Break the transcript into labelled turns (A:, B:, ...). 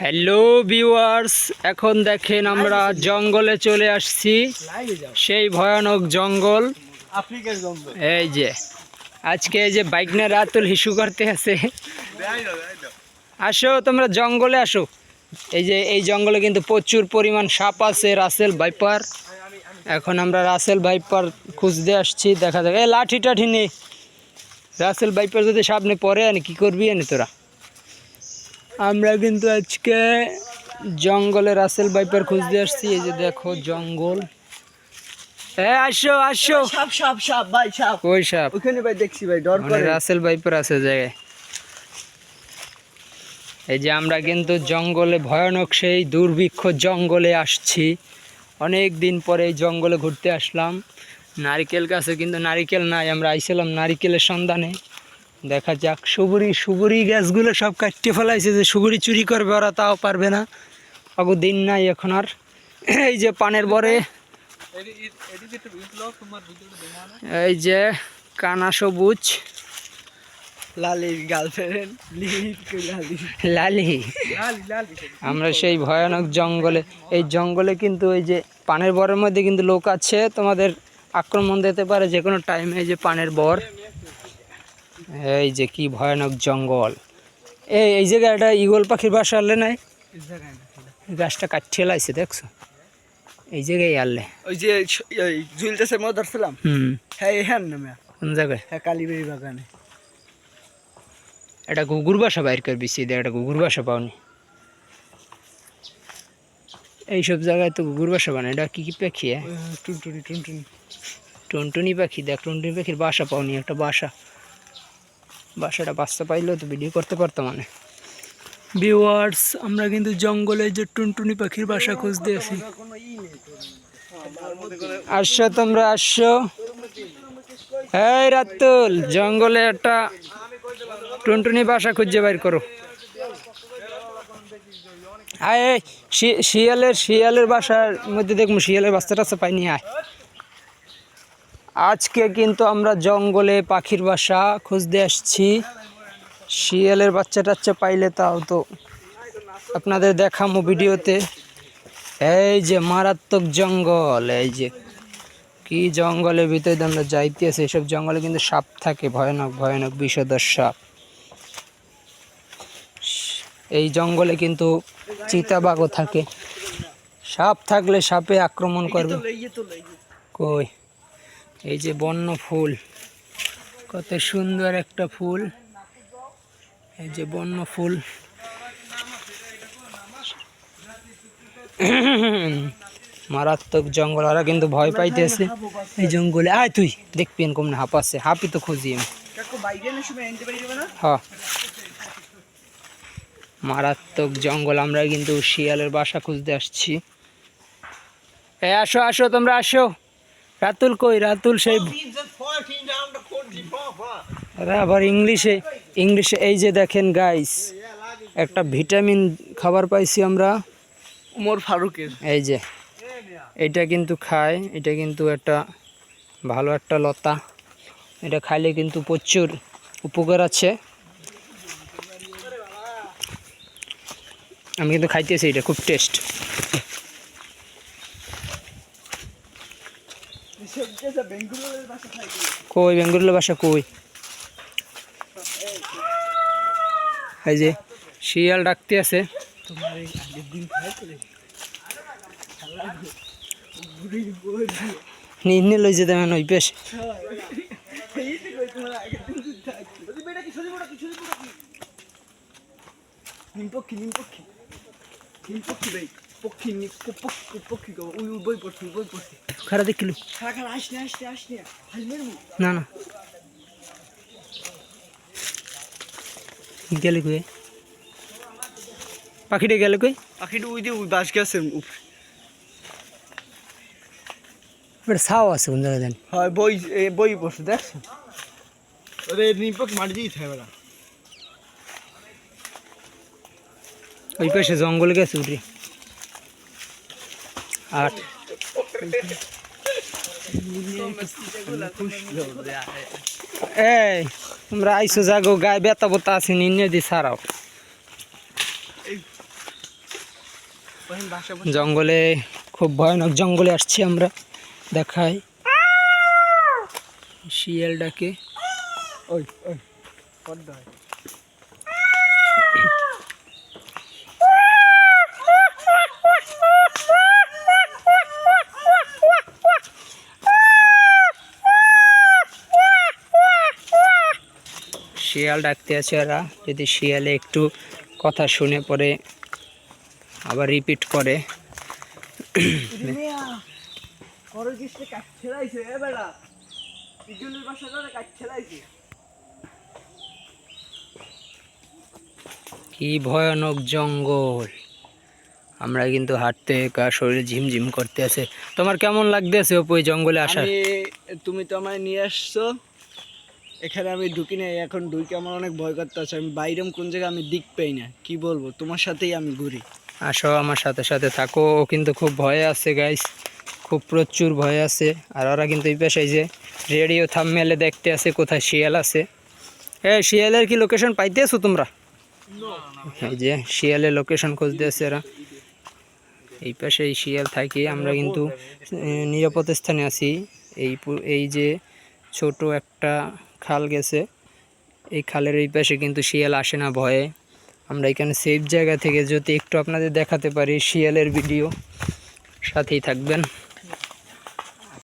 A: Hello viewers এখন দেখেন আমরা জঙ্গলে চলে আসছি। সেই ভয়ানক জঙ্গল। এই যে আজকে এই যে বাইক নিয়ে রাতুল হিসু করতে আছে। আসো তোমরা জঙ্গলে আসো। এই যে এই জঙ্গলে কিন্তু প্রচুর পরিমাণ সাপ আছে রাসেল ভাইপার। এখন আমরা রাসেল ভাইপার খুঁজতে আসছি দেখা যাক। এই লাঠি টাঠি নেই রাসেল ভাইপার যদি সাপ সামনে পরে আনি কি করবি আনি তোরা? আমরা কিন্তু আজকে জঙ্গলে রাসেল বাইপার খুঁজতে আসছি এই যে দেখো জঙ্গল। হ্যাঁ আসো আসো।
B: ভাই সাপ। ওখানে ভাই দেখছি ভাই ডর
A: মানে
B: করে।
A: রাসেল ভাইপার আছে জায়গায়। এই যে আমরা কিন্তু জঙ্গলে ভয়ানক সেই দুর্ভিক্ষ জঙ্গলে আসছি। অনেক দিন পরে এই জঙ্গলে ঘুরতে আসলাম। নারিকেল গাছে কিন্তু নারিকেল নাই আমরা আইছিলাম নারিকেলের সন্ধানে। দেখা যাক সুবুরি সুবুরি গাছগুলো সব কাটতে ফেলাইছে যে সুবুরি চুরি করবে ওরা তাও পারবে না। অগো দিন নাই এখন আর। এই যে পানের বরে। এই যে কানা সবুজ।
B: গার্লফ্রেন্ড লালি?
A: লালি। আমরা সেই ভয়ানক জঙ্গলে এই জঙ্গলে কিন্তু এই যে পানের বরের মধ্যে কিন্তু লোক আছে তোমাদের আক্রমণ দিতে পারে যে কোনো টাইমে এই যে পানের বর। এই যে কি ভয়ানক জঙ্গল। এই এই জায়গায় জায়গাটা ইগল পাখির বাসা আনলে নাই? গাছটা কাটিয়ে লাইছে দেখছ? এই জায়গায় আনলে
B: ওই যে ওই জুলতেছে মধ্যে ধরছিলাম?
A: হুম।
B: হ্যাঁ হ্যাঁ নামে।
A: কোন জায়গায়?
B: হ্যাঁ কালীবাড়ি বাগানে।
A: এটা গুগুর বাসা বাইর করবি সিধে একটা গুগুর বাসা পাওনি। এইসব জায়গায় তো গুগুর বাসা বানায় এটা কি কি পাখি হ্যাঁ?
B: টুনটুনি টুনটুনি।
A: টুনটুনি পাখি দেখ টুনটুনি পাখির বাসা পাওনি একটা বাসা। বাসাটা বাচ্চা পাইলেও তো ভিডিও করতে পারতাম মানে ভিউয়ার্স আমরা কিন্তু জঙ্গলে যে টুনটুনি পাখির বাসা
B: ই নেই
A: আসছো তোমরা আসছো হ্যাঁ রাতুল, জঙ্গলে একটা টুনটুনি বাসা খুঁজে বাইর করো। আয় শিয়ালের শিয়ালের বাসার মধ্যে দেখব, শিয়ালের বাচ্চা টাচ্চা পাইনি, আয়। আজকে কিন্তু আমরা জঙ্গলে পাখির বাসা খুঁজতে আসছি। শিয়ালের বাচ্চা টাচ্চা পাইলে তাও তো আপনাদের দেখামো ভিডিওতে। এই যে মারাত্মক জঙ্গল এই যে কি জঙ্গলের ভিতরে আমরা যাইতেছি এসব জঙ্গলে কিন্তু সাপ থাকে ভয়ানক ভয়ানক বিষধর সাপ। এই জঙ্গলে কিন্তু চিতাবাঘও থাকে। সাপ থাকলে সাপে আক্রমণ করবে। কই? এই যে বন্য ফুল কত সুন্দর একটা ফুল। এই যে বন্য ফুল। মারাত্মক জঙ্গল ওরা কিন্তু ভয় পাইতেছে। এই জঙ্গলে আয় তুই দেখবি কম না হাঁপ আছে হাঁপি তো খুঁজি আমি। মারাত্মক জঙ্গল আমরা কিন্তু শিয়ালের বাসা খুঁজতে আসছি। এ আসো আসো তোমরা আসো। রাতুল কই? রাতুল সেই আবার ইংলিশে ইংলিশে এই যে দেখেন গাইস একটা ভিটামিন খাবার পাইছি আমরা।
B: উমর ফারুকের।
A: এই যে এটা কিন্তু খায় এটা কিন্তু একটা ভালো একটা লতা। এটা খাইলে কিন্তু প্রচুর উপকার আছে। আমি কিন্তু খাইতেছি এটা খুব টেস্ট কই বেঙ্গলের বাসা কই? এই যে শিয়াল ডাকতে আছে। নিয়ে লই যেতে মানে ওই পেশ।
B: নিমপক্ষী নিমপক্ষী। নিমপক্ষী ভাই। পক্ষী নি পক্ষী পক্ষী গো। উই উই বই পড়ছি বই পড়ছি।
A: খারাপ দেখিল
B: খারা খারা আসনে আসনে আসনে মু
A: না না। গেলে কই? পাখিটা গেলে কই?
B: পাখিটা উই দিয়ে উই বাস গেছে উপরে
A: এবার ছাও আছে কোন জায়গায় জানি।
B: হয় বই বই পড়ছে দেখছ? ওরে নিমপক্ষী মাটি দিয়ে থাকে বেটা
A: ওই পাশে জঙ্গলে গেছে উঠি। আর এই, তোমরা আইসো জাগো, গায়ে বেতা বতা আছে নিয়ে দি সারাও। জঙ্গলে, খুব ভয়ানক জঙ্গলে আসছি আমরা, দেখাই। শিয়াল ডাকে
B: ওই ওই
A: শিয়াল ডাকতে আছে ওরা। যদি শিয়ালে একটু কথা শুনে পরে আবার রিপিট করে।
B: করো করে
A: কি ভয়ানক জঙ্গল। আমরা কিন্তু হাঁটতে গা শরীরে ঝিমঝিম করতে আছে। তোমার কেমন লাগতেছে ওই জঙ্গলে
B: আমি তুমি তো আমায় নিয়ে আসছো। এখানে আমি ঢুকি নাই এখন ঢুকে আমার অনেক ভয় করতে আছে আমি বাইরেম কোন জায়গায় আমি দিক পাই না কি বলব? তোমার সাথেই আমি ঘুরি।
A: আসো আমার সাথে সাথে থাকো ও কিন্তু খুব ভয়ে আছে গাইস খুব প্রচুর ভয় আছে আর ওরা কিন্তু এই পেশায় যে রেডিও থাম মেলে দেখতে আছে কোথায় শিয়াল আছে। হ্যাঁ শিয়ালের কি লোকেশন পাইতে পাইতেছো তোমরা? এই যে শিয়ালের লোকেশন খুঁজতে আছে এরা। এই পাশে এই শিয়াল থাকি আমরা কিন্তু নিরাপদ স্থানে আছি। এই এই যে ছোট একটা খাল গেছে। এই খালের এই পাশে কিন্তু শিয়াল আসে না ভয়ে। আমরা এখানে সেফ জায়গা থেকে যদি একটু আপনাদের দেখাতে পারি শিয়ালের ভিডিও সাথেই থাকবেন।